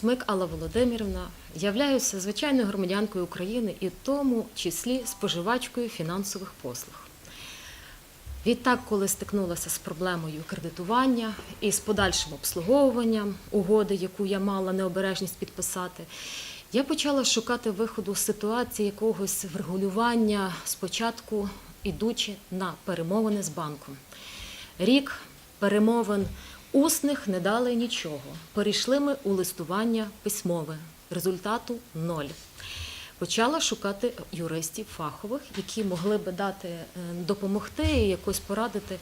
Смик Алла Володимирівна, являюся звичайною громадянкою України і в тому числі споживачкою фінансових послуг. Відтак, коли стикнулася з проблемою кредитування і з подальшим обслуговуванням угоди, яку я мала необережність підписати, я почала шукати виходу з ситуації якогось врегулювання спочатку ідучи на перемовини з банком. Рік перемовин усних не дали нічого. Перейшли ми у листування письмове. Результату ноль. Почала шукати юристів фахових, які могли би дати е, допомогти і якось порадити.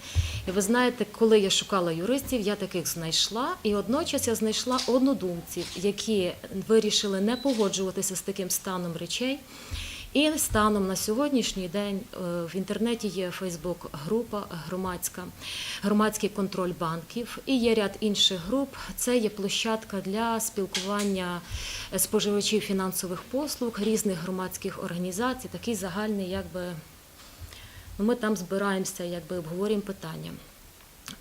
І ви знаєте, коли я шукала юристів, я таких знайшла, і одночас я знайшла однодумців, які вирішили не погоджуватися з таким станом речей. І станом на сьогоднішній день е, в інтернеті є Фейсбук-група громадська, громадський контроль банків і є ряд інших груп. Це є площадка для спілкування споживачів фінансових послуг різних громадських організацій. Такий загальний, якби ну, ми там збираємося, якби обговорюємо питання.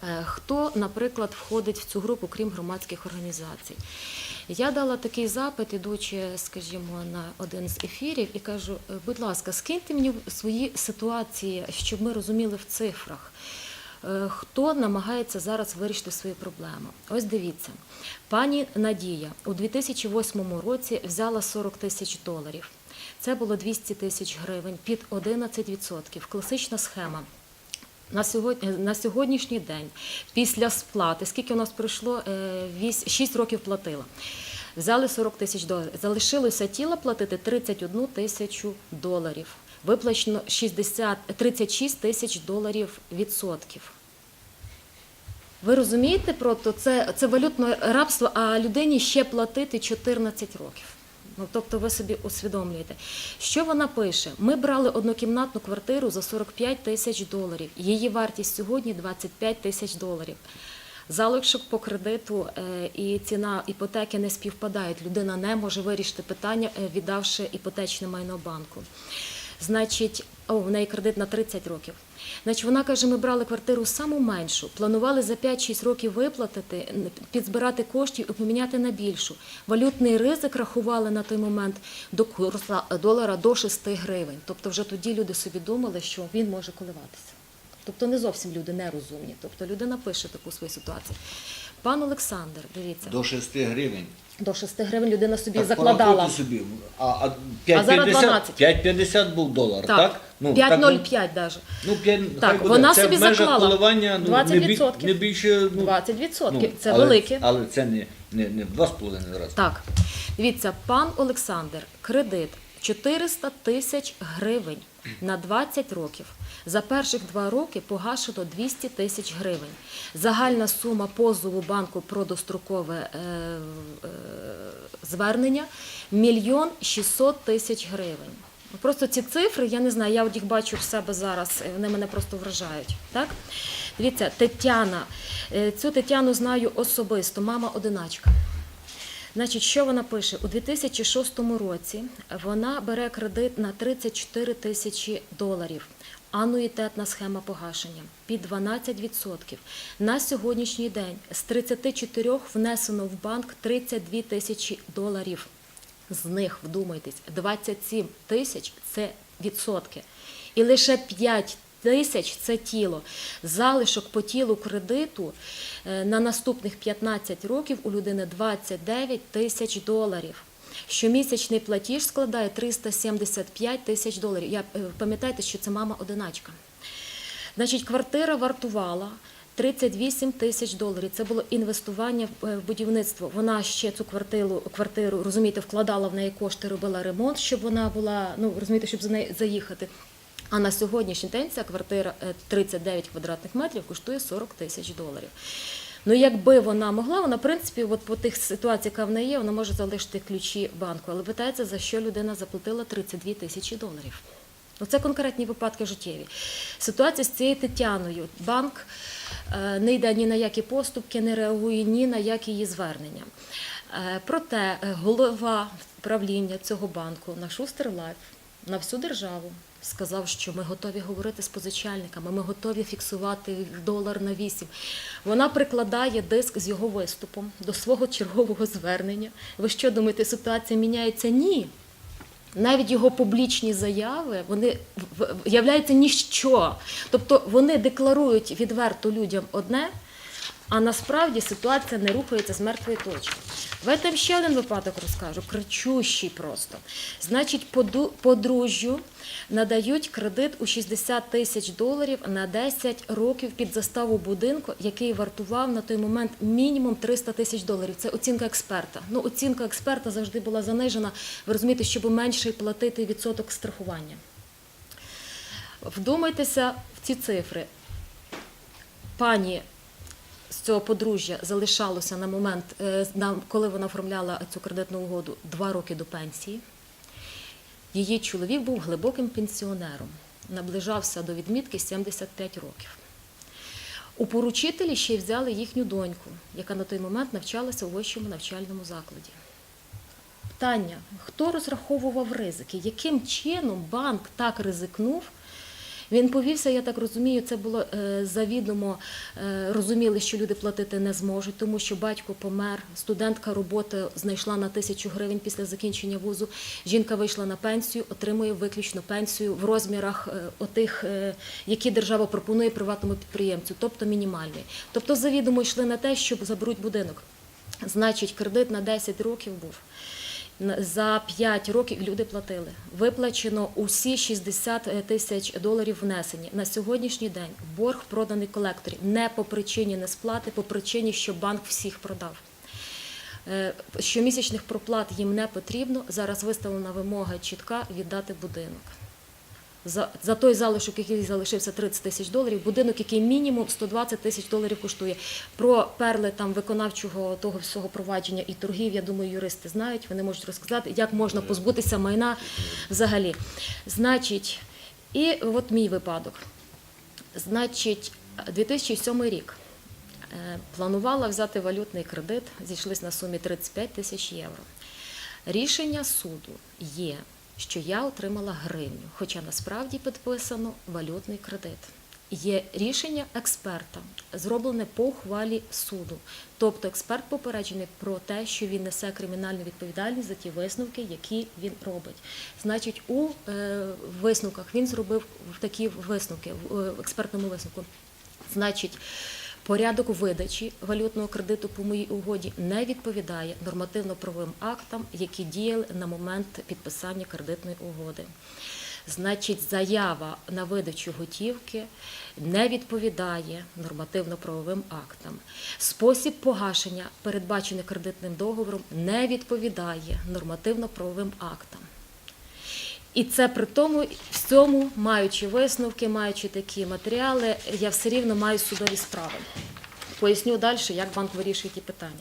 Е, Хто, наприклад, входить в цю групу, крім громадських організацій? Я дала такий запит, ідучи, скажімо, на один з ефірів, і кажу: «Е, будь ласка, скиньте мені свої ситуації, щоб ми розуміли в цифрах. е, Хто намагається зараз вирішити свої проблеми? Ось дивіться, пані Надія у 2008 році взяла 40 тисяч доларів. Це було 200 тисяч гривень під 11%. Класична схема. На сьогодні на сьогоднішній день, після сплати, скільки у нас пройшло, 6 років платила. Взяли 40 тисяч доларів. Залишилося тіла платити 31 тисячу доларів. Виплачено 60, 36 тисяч доларів відсотків. Ви розумієте, просто це, це валютне рабство, а людині ще платити 14 років. Ну, тобто ви собі усвідомлюєте. Що вона пише? Ми брали однокімнатну квартиру за 45 тисяч доларів. Її вартість сьогодні 25 тисяч доларів. Залишок по кредиту е, і ціна іпотеки не співпадають. Людина не може вирішити питання, е, віддавши іпотечне майно банку. Значить, о, в неї кредит на 30 років. Значить, вона каже, ми брали квартиру саму меншу, планували за 5-6 років виплатити, підзбирати коштів і поміняти на більшу. Валютний ризик рахували на той момент до курсу долара до 6 гривень. Тобто вже тоді люди собі думали, що він може коливатися. Тобто не зовсім люди нерозумні. Тобто людина пише таку свою ситуацію. Пан Олександр, дивіться, До 6 гривень. До 6 гривень людина собі Так, закладала. собі. А, а А зараз 5,50 12. 5,50 був долар, так? Так, Ну, 5,05 навіть. Ну, 5, Так, вона це собі заклала коливання, ну, не, бі, 20%. не більше... Ну, 20%. ну, Це але, велике. Але це не, не, не в 2,5 рази. Так, дивіться, пан Олександр, кредит 400 тисяч гривень на 20 років. За перших два роки погашено 200 тисяч гривень. Загальна сума позову банку про дострокове е, е, звернення мільйон 600 тисяч гривень. Просто ці цифри, я не знаю, я от їх бачу в себе зараз, вони мене просто вражають. Так? Дивіться, Тетяна. Е, Цю Тетяну знаю особисто, мама одиначка. Значить, що вона пише? У 2006 році вона бере кредит на 34 тисячі доларів. Ануїтетна схема погашення під 12%. На сьогоднішній день з 34 внесено в банк 32 тисячі доларів. З них, вдумайтесь, 27 тисяч це відсотки. І лише 5 тисяч це тіло. Залишок по тілу кредиту е, на наступних 15 років у людини 29 тисяч доларів. Щомісячний платіж складає 375 тисяч доларів. Я е, пам'ятайте, що це мама одиначка. Значить, квартира вартувала 38 тисяч доларів. Це було інвестування е, в будівництво. Вона ще цю квартиру, квартиру, розумієте, вкладала в неї кошти, робила ремонт, щоб вона була, ну розумієте, щоб за неї заїхати. А на сьогоднішній день ця квартира е, 39 квадратних метрів коштує 40 тисяч доларів. Ну, якби вона могла, вона, в принципі, от по тих ситуаціях, яка в неї є, вона може залишити ключі банку. Але питається, за що людина заплатила 32 тисячі доларів. Оце конкретні випадки життєві. Ситуація з цією Тетяною. Банк е, не йде ні на які поступки, не реагує ні на які її звернення. Е, Проте е, голова правління цього банку на Шустер Лайф на всю державу. Сказав, що ми готові говорити з позичальниками, ми готові фіксувати долар на 8. Вона прикладає диск з його виступом до свого чергового звернення. Ви що думаєте, ситуація міняється? Ні. Навіть його публічні заяви вони являються ніщо. Тобто вони декларують відверто людям одне, а насправді ситуація не рухається з мертвої точки. Я вам ще один випадок розкажу, кричущий просто. Значить, подружжю надають кредит у 60 тисяч доларів на 10 років під заставу будинку, який вартував на той момент мінімум 300 тисяч доларів. Це оцінка експерта. Ну, оцінка експерта завжди була занижена. Ви розумієте, щоб менше платити відсоток страхування. Вдумайтеся в ці цифри. Пані цього подружжя залишалося на момент, е, коли вона оформляла цю кредитну угоду, два роки до пенсії. Її чоловік був глибоким пенсіонером, наближався до відмітки 75 років. У поручителі ще й взяли їхню доньку, яка на той момент навчалася у вищому навчальному закладі. Питання: хто розраховував ризики? Яким чином банк так ризикнув? Він повівся, я так розумію, це було е, завідомо е, розуміли, що люди платити не зможуть, тому що батько помер, студентка роботи знайшла на тисячу гривень після закінчення вузу. Жінка вийшла на пенсію, отримує виключно пенсію в розмірах е, отих, які держава пропонує приватному підприємцю, тобто мінімальний. Тобто завідомо йшли на те, щоб заберуть будинок. Значить, кредит на 10 років був. За 5 років люди платили. Виплачено усі 60 тисяч доларів внесені. На сьогоднішній день борг проданий колекторі не по причині несплати, по причині, що банк всіх продав. Е, Щомісячних проплат їм не потрібно. Зараз виставлена вимога чітка віддати будинок. За, за той залишок, який залишився 30 тисяч доларів, будинок, який мінімум 120 тисяч доларів коштує. Про перли там виконавчого того всього провадження і торгів, я думаю, юристи знають, вони можуть розказати, як можна позбутися майна взагалі. Значить, і от мій випадок. Значить, 2007 рік. Е, Планувала взяти валютний кредит, зійшлись на сумі 35 тисяч євро. Рішення суду є, що я отримала гривню, хоча насправді підписано валютний кредит. Є рішення експерта, зроблене по ухвалі суду. Тобто експерт попереджений про те, що він несе кримінальну відповідальність за ті висновки, які він робить. Значить, у е, висновках він зробив такі висновки е, в експертному висновку. Значить, порядок видачі валютного кредиту по моїй угоді не відповідає нормативно-правовим актам, які діяли на момент підписання кредитної угоди. Значить, заява на видачу готівки не відповідає нормативно-правовим актам. Спосіб погашення, передбачений кредитним договором, не відповідає нормативно-правовим актам. І це при тому всьому, маючи висновки, маючи такі матеріали, я все рівно маю судові справи. Поясню далі, як банк вирішує ті питання.